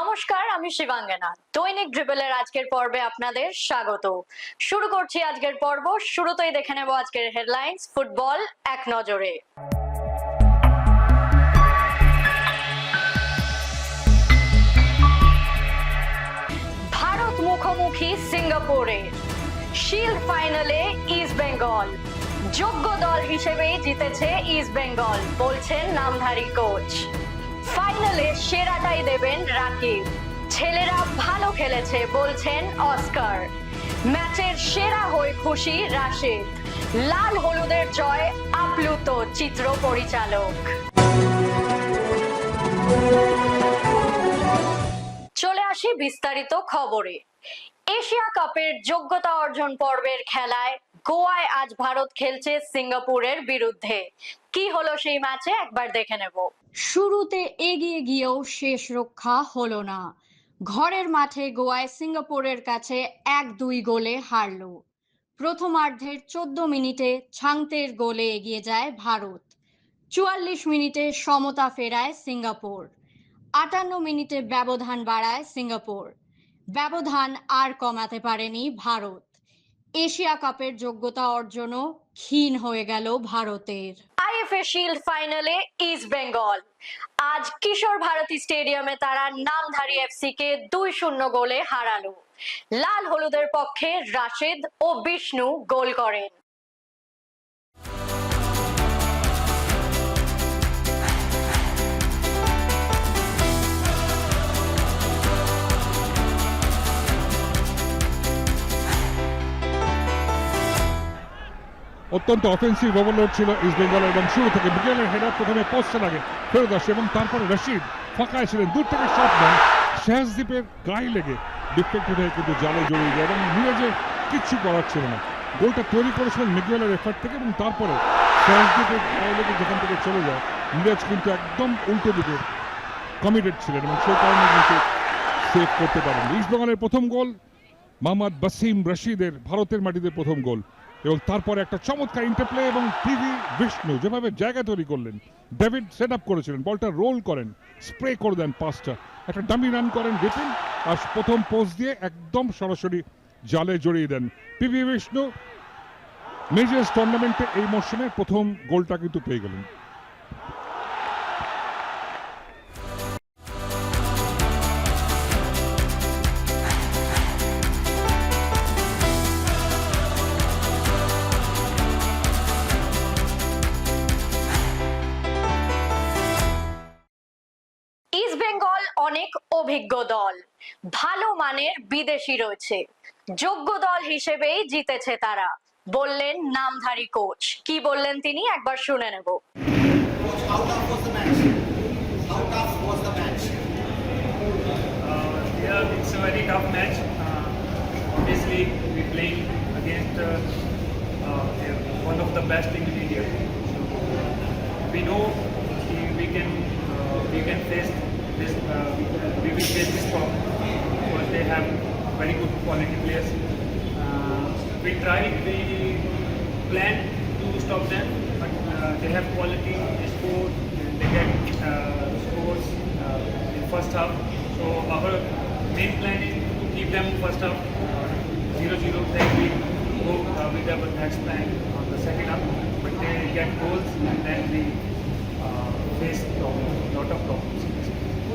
নমস্কার, আমি শিবাঙ্গনা দৈনিক ড্রিবলের আজকের পর্বে আপনাদের স্বাগত। শুরু করছি আজকের পর্ব। শুরুতেই দেখে নেব আজকের হেডলাইন্স, ফুটবল এক নজরে। ভারত মুখোমুখি সিঙ্গাপুরে। শিল্ড ফাইনালে ইস্ট বেঙ্গল। যোগ্য দল হিসেবেই জিতেছে ইস্ট বেঙ্গল, বলছেন নামধারী কোচ। ফাইনালে সেরাটাই দেবেন রাকিব। ছেলেরা ভালো খেলেছে, বলছেন অস্কার। ম্যাচের সেরা হয়ে খুশি রাশিদ। লাল হলুদের জয় আপ্লুত চিত্র পরিচালক। চলে আসি বিস্তারিত খবরে। এশিয়া কাপের যোগ্যতা অর্জন পর্বের খেলায় গোয়ায় আজ ভারত খেলছে সিঙ্গাপুরের বিরুদ্ধে। কি হলো সেই ম্যাচে? একবার দেখে নেব। শুরুতে এগিয়ে গিয়েও শেষ রক্ষা হলো না। ঘরের মাঠে গোয়ায় সিঙ্গাপুরের কাছে এক দুই গোলে হারল। প্রথমার্ধের চোদ্দ মিনিটে ছাংতের গোলে এগিয়ে যায় ভারত। চুয়াল্লিশ মিনিটে সমতা ফেরায় সিঙ্গাপুর। আটান্ন মিনিটে ব্যবধান বাড়ায় সিঙ্গাপুর। ব্যবধান আর কমাতে পারেনি ভারত। এশিয়া কাপের যোগ্যতা অর্জনও ক্ষীণ হয়ে গেল ভারতের। শিল্ড ফাইনালে ইস্ট বেঙ্গল আজ কিশোর ভারতী স্টেডিয়ামে তারা নামধারী এফসি কে দুই শূন্য গোলে হারালো। লাল হলুদের পক্ষে রাশেদ ও বিষ্ণু গোল করেন। অত্যন্ত অফেন্সিভ ওভারলোড ছিল ইস্ট বেঙ্গল এবং শুরু থেকে বিকেলের হেডার প্রথমে পোস্টের আগে ফেরত আসে এবং তারপরে রশিদ ফাঁকায় ছিলেন। দূর থেকে শট নেন শেষদ্বীপের গায়ে লেগে। ডিফেক্টেড হয়ে কিন্তু জালে জড়িয়ে যায় এবং মিরাজের কিচ্ছু করার ছিল না। গোলটা তৈরি করেছিলেন মিগুয়েলের এফার্ট থেকে এবং তারপরে শেষদ্বীপের গায়ে লেগে যেখান থেকে চলে যায় মিরাজ কিন্তু একদম উল্টো দিকে কমিটেড ছিলেন এবং সেই কারণে কিন্তু সেভ করতে পারেন ইস্ট বেঙ্গলের প্রথম গোল মোহাম্মদ বাসিম রশিদের, ভারতের মাটিতে প্রথম গোল এবং তারপরে একটা চমৎকার ইন্টারপ্লে এবং পিভি বিষ্ণু যেভাবে জায়গা তৈরি করলেন ডেভিড সেট আপ করেছিলেন বলটা রোল করেন স্প্রে করে দেন পাঁচটা একটা ডামি রান করেন বিপিন আর প্রথম পোস্ট দিয়ে একদম সরাসরি জালে জড়িয়ে দেন। পিভি বিষ্ণু মেজর্স টুর্নামেন্টে এই মরশুমে প্রথম গোলটা কিন্তু পেয়ে গেলেন। বেঙ্গল অনেক অভিজ্ঞ দল। ভালো মানের বিদেশি রয়েছে। যোগ্য দল হিসেবেই জিতেছে তারা। বললেন নামধারী কোচ কি বললেন তিনি? একবার শুনে নেব। We can face this. Uh, we will face this problem because they have very good quality players. Uh, we tried, we planned to stop them, but uh, they have quality. They score, they get uh, scores uh, in first half. So our main plan is to keep them first half uh, 0-0. Then we go uh, with our next plan on the second half. But they get goals and then we uh, face problems, lot of problems.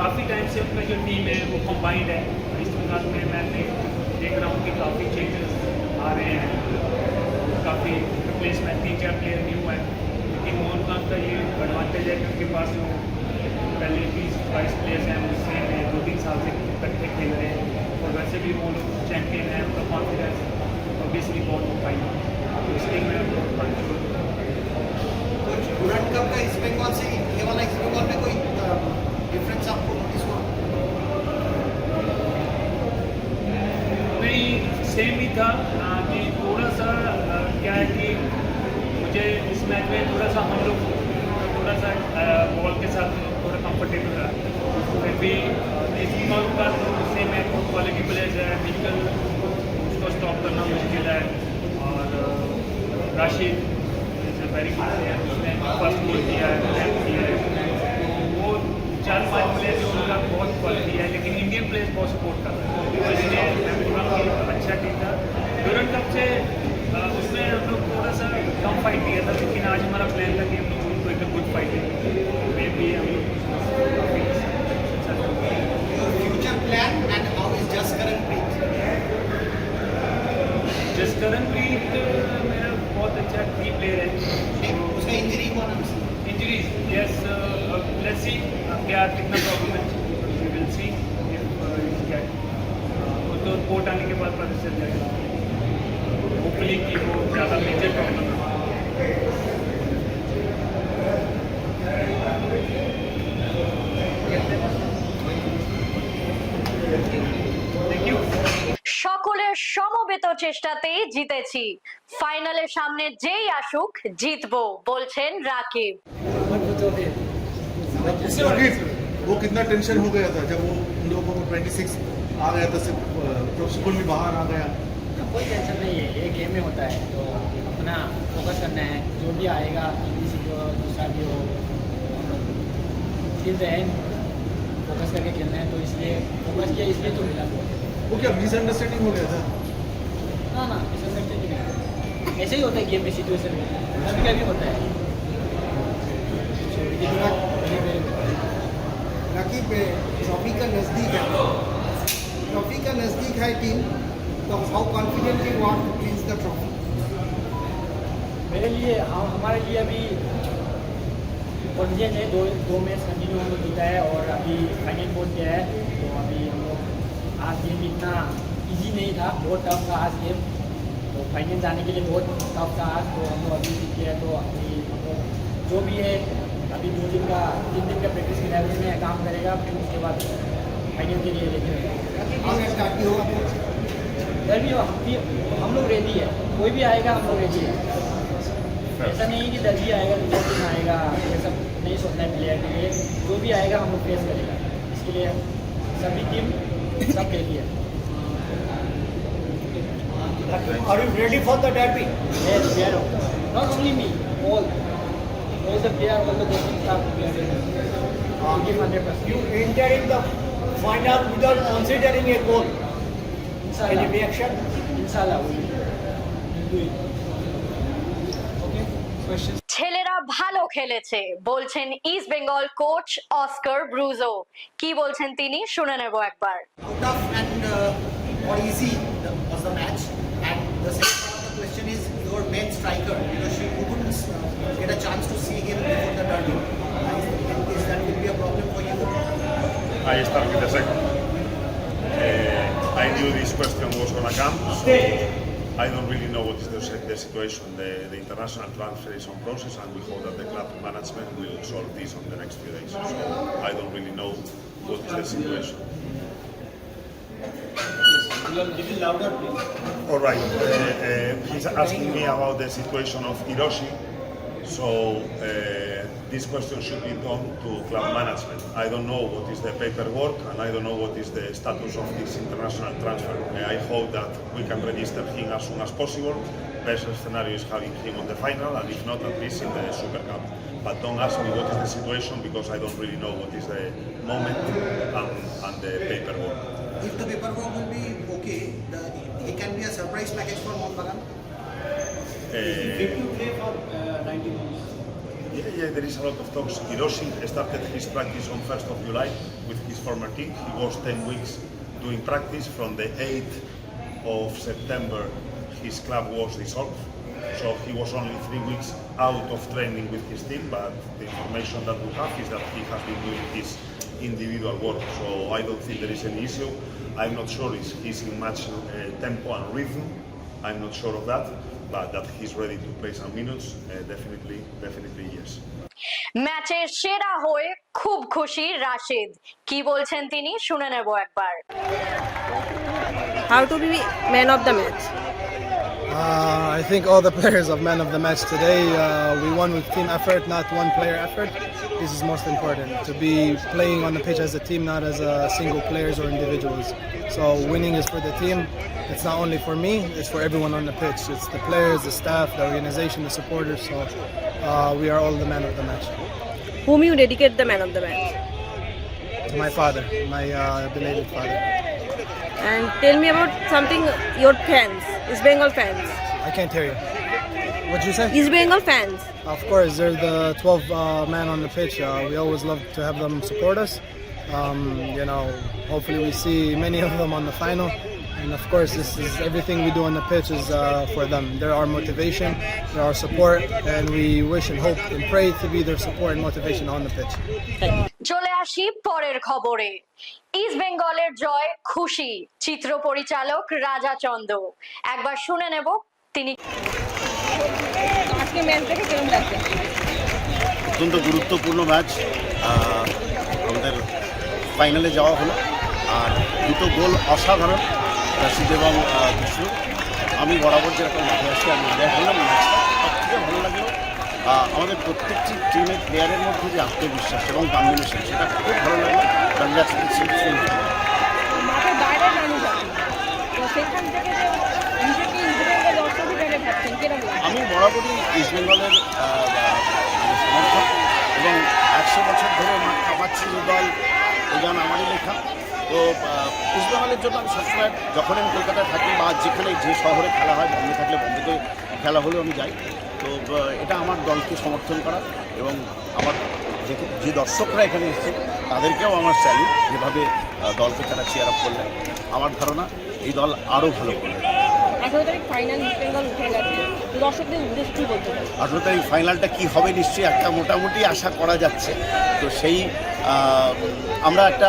काफ़ी time से उनका जो team है, वो combined है। इस बंगाल में मैं देख रहा हूँ कि काफ़ी चेंजेस आ रहे हैं। काफ़ी रिप्लेसमेंट तीन चार प्लेयर न्यू है। लेकिन मोहन खान का ये एडवांटेज है कि उनके पास जो पहले बीस बाईस प्लेयर्स हैं सेम दो तीन साल से इकट्ठे खेल रहे हैं। और वैसे भी वो लोग चैंपियन हैं, उनका कॉन्फिडेंस ऑब्वियसली बहुत है तो इसलिए मैं कुछ डूरंट कप का इस बंगाल से, ये वाला इस बंगाल में कोई डिफरेंस आपको नोटिस हुआ सेम ही था कि थोड़ा सा क्या है कि मुझे इस मैच में थोड़ा सा हम लोग, थोड़ा सा बॉल के साथ थोड़ा कंफर्टेबल रहा। फिर भी देसी बॉल का तो सेम है क्वालिटी प्लेयर्स है मिचल उसको स्टॉप करना मुश्किल है। और राशिद वेरी गुड प्लेयर उसने फ़र्स्ट गोल किया है है। चार पाँच प्लेयर जो उनका बहुत क्वालिटी है, लेकिन इंडियन प्लेयर्स बहुत सपोर्ट कर रहे हैं। तो अच्छा टीम था। ड्यूरन कप से उसमें हम लोग थोड़ा सा कम फाइट किया था, लेकिन आज हमारा प्लान था कि हम लोग उनको एक गुड फाइट मे भी हम कितना प्रॉब्लम है वी विल सी इफ क्या वो तो रिपोर्ट आने के बाद पता चल जाएगा होपफुली कि वो ज़्यादा मेजर प्रॉब्लम है थैंक यू সকলের সমবেত চেষ্টাতেই জিতেছি ফাইনালের সামনে যেই আসুক জিতবো বলছেন রাকিব राकीब, वो कितना टेंशन हो गया था जब वो उन लोगों को 26 आ गया था सिर्फ़ प्रिंसिपल भी बाहर आ गया? कोई टेंशन नहीं है ये गेम में होता है। तो अपना फोकस करना है जो भी आएगा किसी को दूसरा भी हो रहे हैं फोकस करके खेलना है तो इसलिए फोकस किया इसलिए तो मिला। वो क्या मिसअंडरस्टैंडिंग हो गया था? ना ना नहीं ऐसे ही होता है गेम में सिचुएशन में। कभी कभी होता है। रकीब ट्रॉफी का नज़दीक है। ट्रॉफी का नज़दीक है टीम तो how confident you want to win the trophy मेरे लिए हम हमारे लिए अभी कॉन्फिडेंट है दो दो मैच कंटिन्यू हम लोग जीता है और अभी फाइनल पहुँच गया है। तो अभी हम लोग आज गेम इतना इजी नहीं था बहुत टफ था आज गेम तो फाइनल जाने के लिए बहुत टफ था आज तो हम लोग अभी जीत हैं, तो अभी हम लोग जो भी है अभी दो दिन का तीन दिन का प्रैक्टिस किया है उसमें काम करेगा फिर उसके बाद फाइनल के लिए इधर भी हम लोग रेडी है। कोई भी आएगा हम लोग रेडी है। ऐसा नहीं है कि दर्जी आएगा दूसरा टीम आएगा ये सब नहीं सोचना है प्लेयर के लिए। जो भी आएगा हम लोग फेस करेगा। इसके लिए सभी टीम सब रेडी है। Are you ready for the derby Yes, we are. Not only me, all, There is a clear conversation starts. You enter in the final without considering a goal. Inshallah. Any reaction? Inshallah. We will do it. Okay. Questions? ছেলেরা ভালো খেলেছে বলছেন East Bengal coach Oscar Bruzon কি বলছেন তিনি শুনে নেব একবার I start with the second. Uh, I knew this question was going to come, so I don't really know what is the, the situation. The, the international transfer is on process, and we hope that the club management will solve this on the next few days. So I don't really know what is the situation. All right. Uh, uh, he's asking me about the situation of Hiroshi. So uh, this question should be done to club management. I don't know what is the paperwork and I don't know what is the status of this international transfer. Uh, I hope that we can register him as soon as possible. Best scenario is having him on the final and if not at least in the Super Cup. But don't ask me what is the situation because I don't really know what is the moment and, and the paperwork. If the paperwork will be okay, the, it can be a surprise package for Montbagan. Uh, Yeah, yeah, there is a lot of talks. Hiroshi started his practice on 1st of July with his former team. He was 10 weeks doing practice. From the 8th of September, his club was dissolved. So he was only three weeks out of training with his team, but the information that we have is that he has been doing his individual work. So I don't think there is any issue. I'm not sure if he's in much uh, tempo and rhythm. I'm not sure of that, but that he's ready to play some minutes, uh, definitely, definitely yes. ম্যাচের সেরা হয়ে খুব খুশি রাশিদ কি বলছেন তিনি শুনে নেব একবার how to be man of the match? Uh, I think all the players of men of the match today. Uh, we won with team effort, not one player effort. This is most important to be playing on the pitch as a team, not as a single players or individuals. So winning is for the team. It's not only for me; it's for everyone on the pitch. It's the players, the staff, the organization, the supporters. So uh, we are all the men of the match. Whom you dedicate the man of the match? To my father, my uh, belated father. And tell me about something your fans, East Bengal fans. I can't hear you. What'd you say? East Bengal fans. Of course, they're the 12 uh, man on the pitch. Uh, we always love to have them support us. Um, you know, hopefully we see many of them on the final. And of course, this is everything we do on the pitch is uh, for them. They're our motivation, they're our support, and we wish and hope and pray to be their support and motivation on the pitch. চলে আসি পরের খবরে। East বেঙ্গলের জয় খুশি চিত্র পরিচালক রাজা চন্দ একবার শুনে নেব তিনি অত্যন্ত গুরুত্বপূর্ণ ম্যাচ আমাদের ফাইনালে যাওয়া হলো। আর দুটো গোল অসাধারণ রাশিদ এবং আমি বরাবর যেরকম মাঠে আসি আমি এনজয় করলাম ম্যাচটা সব থেকে ভালো লাগল। আমাদের প্রত্যেকটি টিমের প্লেয়ারের মধ্যে যে আত্মবিশ্বাস এবং কম্বিনেশন সেটা খুব ভালো লাগে। ইস্ট আমি বরাবরই ইস্টবেঙ্গলের আহ, মানে সমর্থক এবং একশো বছর ধরে মাঠ কাঁপাচ্ছি দল এই গান আমারই লেখা। তো ইস্টবেঙ্গলের জন্য আমি সবসময় যখন আমি কলকাতায় থাকি বা যেখানে যে শহরে খেলা হয় বন্ধ থাকলে বন্ধতে খেলা হলেও আমি যাই। তো এটা আমার দলকে সমর্থন করা এবং আমার যে যে দর্শকরা এখানে এসছে তাদেরকেও আমার স্যালুট যেভাবে দলকে তারা চেয়ার আপ করলেন। আমার ধারণা এই দল আরও ভালো করবে। আঠেরো তারিখ ফাইনালটা কি হবে নিশ্চয়ই একটা মোটামুটি আশা করা যাচ্ছে। তো সেই আমরা একটা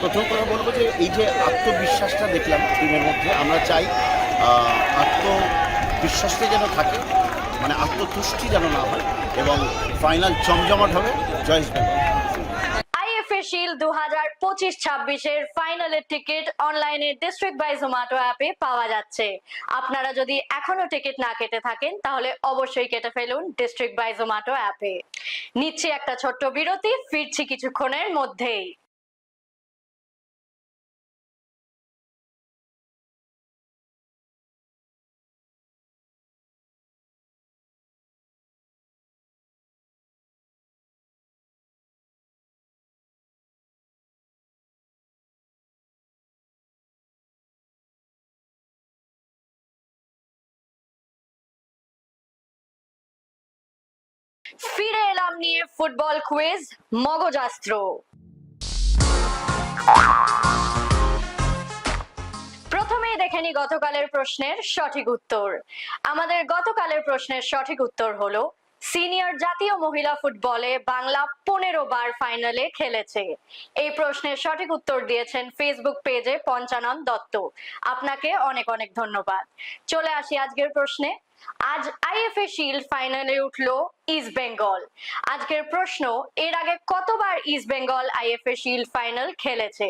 প্রথম কথা বলব যে এই যে আত্মবিশ্বাসটা দেখলাম টিমের মধ্যে আমরা চাই আত্মবিশ্বাসটা যেন থাকে। মানে আত্মতুষ্টি যেন না হয় এবং ফাইনাল জমজমাট হবে জয়েস বেঙ্গল। শিল্ড দু হাজার পঁচিশ ছাব্বিশের ফাইনালের টিকিট অনলাইনে ডিস্ট্রিক্ট বাই জোম্যাটো অ্যাপে পাওয়া যাচ্ছে। আপনারা যদি এখনও টিকিট না কেটে থাকেন, তাহলে অবশ্যই কেটে ফেলুন ডিস্ট্রিক্ট বাই জোম্যাটো অ্যাপে। নিচ্ছি একটা ছোট্ট বিরতি, ফিরছি কিছুক্ষণের মধ্যেই। এলাম নিয়ে ফুটবল কুইজ, মগজাস্ত্র। প্রথমেই গতকালের প্রশ্নের সঠিক উত্তর। আমাদের গতকালের প্রশ্নের সঠিক উত্তর হলো, সিনিয়র জাতীয় মহিলা ফুটবলে বাংলা পনেরো বার ফাইনালে খেলেছে। এই প্রশ্নের সঠিক উত্তর দিয়েছেন ফেসবুক পেজে পঞ্চানন দত্ত। আপনাকে অনেক অনেক ধন্যবাদ। চলে আসি আজকের প্রশ্নে। আজ আইএফএ শিল্ড ফাইনালে উঠল ইস্ট বেঙ্গল আজকের প্রশ্ন, এর আগে কতবার East Bengal IFA shield final খেলেছে?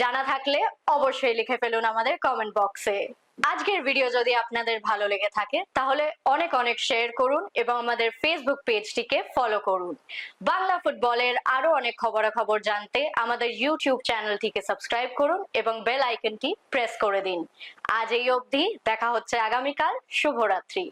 জানা থাকলে অবশ্যই লিখে ফেলুন আমাদের কমেন্ট বক্সে আজকের ভিডিও যদি আপনাদের ভালো লেগে থাকে, তাহলে অনেক অনেক শেয়ার করুন এবং আমাদের ফেসবুক পেজটিকে ফলো করুন। বাংলা ফুটবলের আরও অনেক খবরাখবর জানতে আমাদের ইউটিউব চ্যানেলটিকে সাবস্ক্রাইব করুন এবং বেল আইকনটি প্রেস করে দিন। আজ এই অবধি, দেখা হচ্ছে আগামীকাল। শুভরাত্রি।